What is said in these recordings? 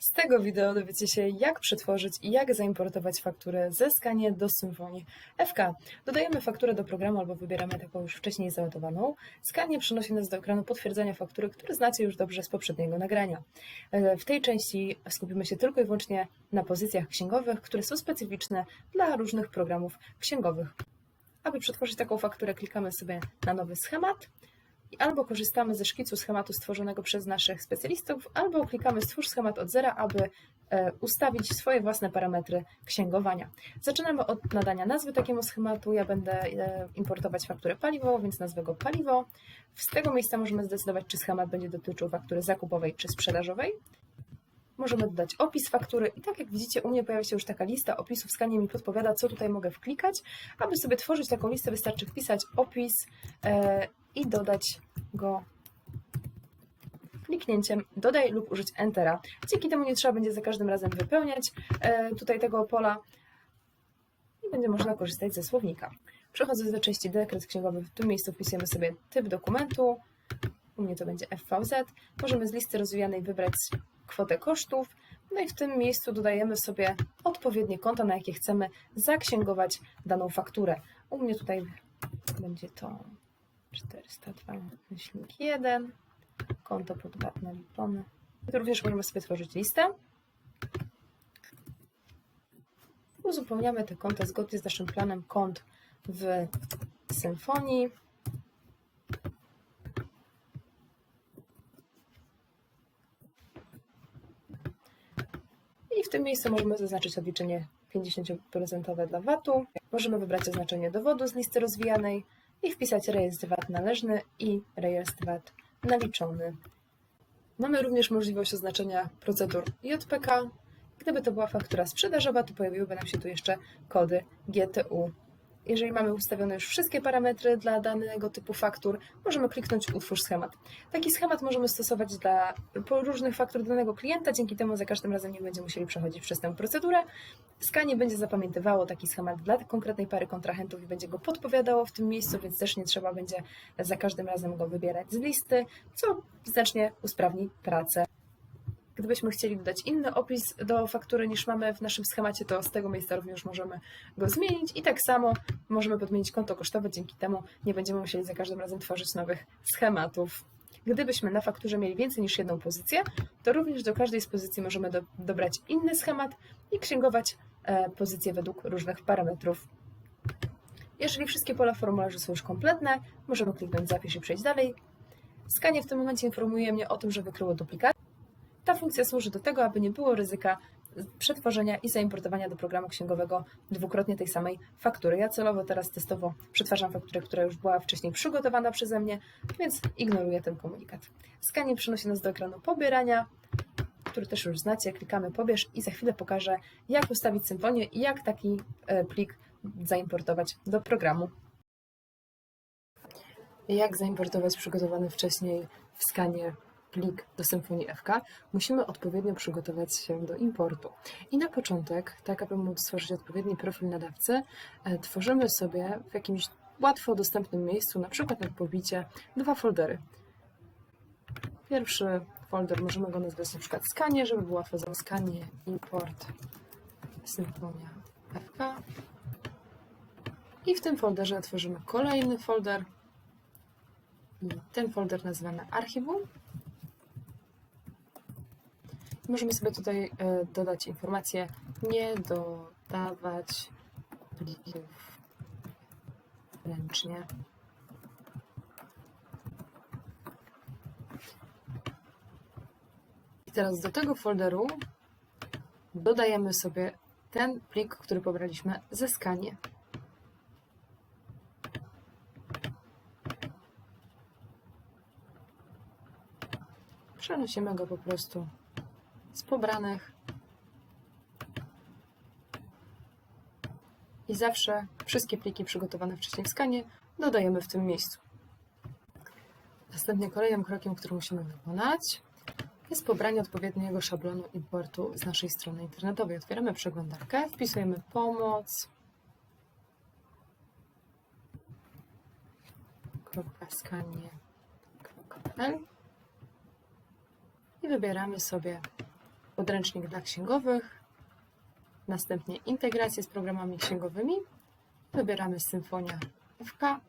Z tego wideo dowiecie się, jak przetworzyć i jak zaimportować fakturę ze Skanie do Symfony FK. Dodajemy fakturę do programu albo wybieramy taką już wcześniej załadowaną. Skanie przynosi nas do ekranu potwierdzenia faktury, który znacie już dobrze z poprzedniego nagrania. E, W tej części skupimy się tylko i wyłącznie na pozycjach księgowych, które są specyficzne dla różnych programów księgowych. Aby przetworzyć taką fakturę, klikamy sobie na nowy schemat albo korzystamy ze szkicu schematu stworzonego przez naszych specjalistów, albo klikamy Stwórz schemat od zera, aby e, ustawić swoje własne parametry księgowania. Zaczynamy od nadania nazwy takiemu schematu. Ja będę e, importować fakturę paliwową, więc nazwę go paliwo. Z tego miejsca możemy zdecydować, czy schemat będzie dotyczył faktury zakupowej czy sprzedażowej. Możemy dodać opis faktury i tak jak widzicie, u mnie pojawia się już taka lista opisów. Skanie mi podpowiada, co tutaj mogę wklikać. Aby sobie tworzyć taką listę, wystarczy wpisać opis e, i dodać go kliknięciem dodaj lub użyć Entera. Dzięki temu nie trzeba będzie za każdym razem wypełniać e, tutaj tego pola i będzie można korzystać ze słownika. Przechodząc do części dekret księgowy, w tym miejscu wpisujemy sobie typ dokumentu, u mnie to będzie FVZ. Możemy z listy rozwijanej wybrać kwotę kosztów, no i w tym miejscu dodajemy sobie odpowiednie konta, na jakie chcemy zaksięgować daną fakturę. U mnie tutaj będzie to 402 myślnik 1, konto pod VAT naliczone. Również możemy sobie tworzyć listę. Uzupełniamy te konta zgodnie z naszym planem kont w Symfonii. I w tym miejscu możemy zaznaczyć odliczenie 50% dla VAT-u. Możemy wybrać oznaczenie dowodu z listy rozwijanej i wpisać rejestr VAT należny i rejestr VAT naliczony. Mamy również możliwość oznaczenia procedur JPK. Gdyby to była faktura sprzedażowa, to pojawiłyby nam się tu jeszcze kody GTU. Jeżeli mamy ustawione już wszystkie parametry dla danego typu faktur, możemy kliknąć Utwórz schemat. Taki schemat możemy stosować dla różnych faktur danego klienta, dzięki temu za każdym razem nie będziemy musieli przechodzić przez tę procedurę. Skanie będzie zapamiętywało taki schemat dla konkretnej pary kontrahentów i będzie go podpowiadało w tym miejscu, więc też nie trzeba będzie za każdym razem go wybierać z listy, co znacznie usprawni pracę. Gdybyśmy chcieli dodać inny opis do faktury niż mamy w naszym schemacie, to z tego miejsca również możemy go zmienić i tak samo możemy podmienić konto kosztowe, dzięki temu nie będziemy musieli za każdym razem tworzyć nowych schematów. Gdybyśmy na fakturze mieli więcej niż jedną pozycję, to również do każdej z pozycji możemy do, dobrać inny schemat i księgować e, pozycje według różnych parametrów. Jeżeli wszystkie pola formularzy są już kompletne, możemy kliknąć zapisz i przejść dalej. Skanie w tym momencie informuje mnie o tym, że wykryło duplikat. Ta funkcja służy do tego, aby nie było ryzyka przetworzenia i zaimportowania do programu księgowego dwukrotnie tej samej faktury. Ja celowo teraz testowo przetwarzam fakturę, która już była wcześniej przygotowana przeze mnie, więc ignoruję ten komunikat. Skanie przynosi nas do ekranu pobierania, który też już znacie. Klikamy pobierz i za chwilę pokażę, jak ustawić symfonię i jak taki e, plik zaimportować do programu. Jak zaimportować przygotowany wcześniej w skanie plik do Symfonii FK, musimy odpowiednio przygotować się do importu. I na początek, tak aby móc stworzyć odpowiedni profil nadawcy, e, tworzymy sobie w jakimś łatwo dostępnym miejscu, na przykład na pobicie, dwa foldery. Pierwszy folder możemy go nazwać na przykład skanie, żeby było łatwo za skanie, import, Symfonia FK. I w tym folderze tworzymy kolejny folder. I ten folder nazywamy archiwum. Możemy sobie tutaj e, dodać informację nie dodawać plików ręcznie. I teraz do tego folderu dodajemy sobie ten plik, który pobraliśmy ze skanie. Przenosimy go po prostu z pobranych. I zawsze wszystkie pliki przygotowane wcześniej w skanie dodajemy w tym miejscu. Następnie kolejnym krokiem, który musimy wykonać, jest pobranie odpowiedniego szablonu importu z naszej strony internetowej. Otwieramy przeglądarkę, wpisujemy pomoc. skanie.pl i wybieramy sobie podręcznik dla księgowych, następnie integrację z programami księgowymi. Wybieramy Symfonia FK,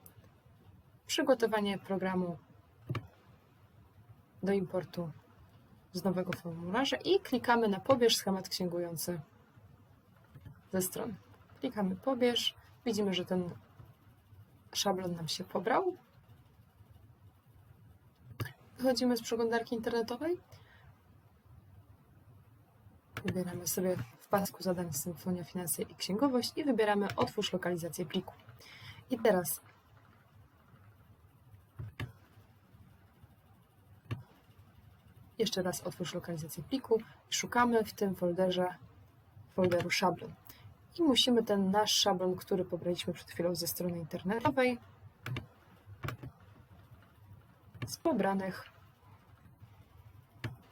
przygotowanie programu do importu z nowego formularza i klikamy na pobierz schemat księgujący ze strony. Klikamy pobierz, widzimy, że ten szablon nam się pobrał. Wychodzimy z przeglądarki internetowej. Wybieramy sobie w pasku zadań Symfonia Finanse i Księgowość i wybieramy Otwórz lokalizację pliku. I teraz jeszcze raz otwórz lokalizację pliku i szukamy w tym folderze folderu szablon. I musimy ten nasz szablon, który pobraliśmy przed chwilą ze strony internetowej, z pobranych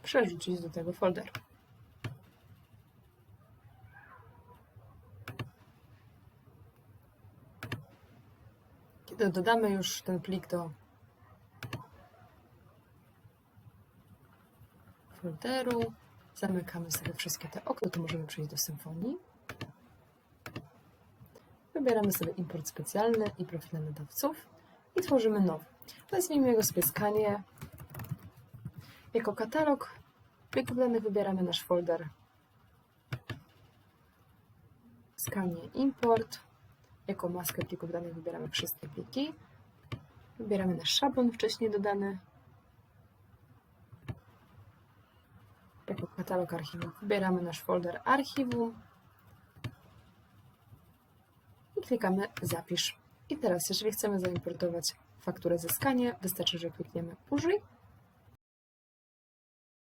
przerzucić do tego folderu. Dodamy już ten plik do folderu, zamykamy sobie wszystkie te okna, to możemy przejść do symfonii. Wybieramy sobie import specjalny i profile nadawców i tworzymy nowy. Nazwijmy go sobie skanie. Jako katalog plików danych wybieramy nasz folder skanie import. Jako maskę plików danych wybieramy wszystkie pliki. Wybieramy nasz szablon wcześniej dodany. Jako katalog archiwum wybieramy nasz folder archiwum i klikamy zapisz. I teraz, jeżeli chcemy zaimportować fakturę ze skanie, wystarczy, że klikniemy użyj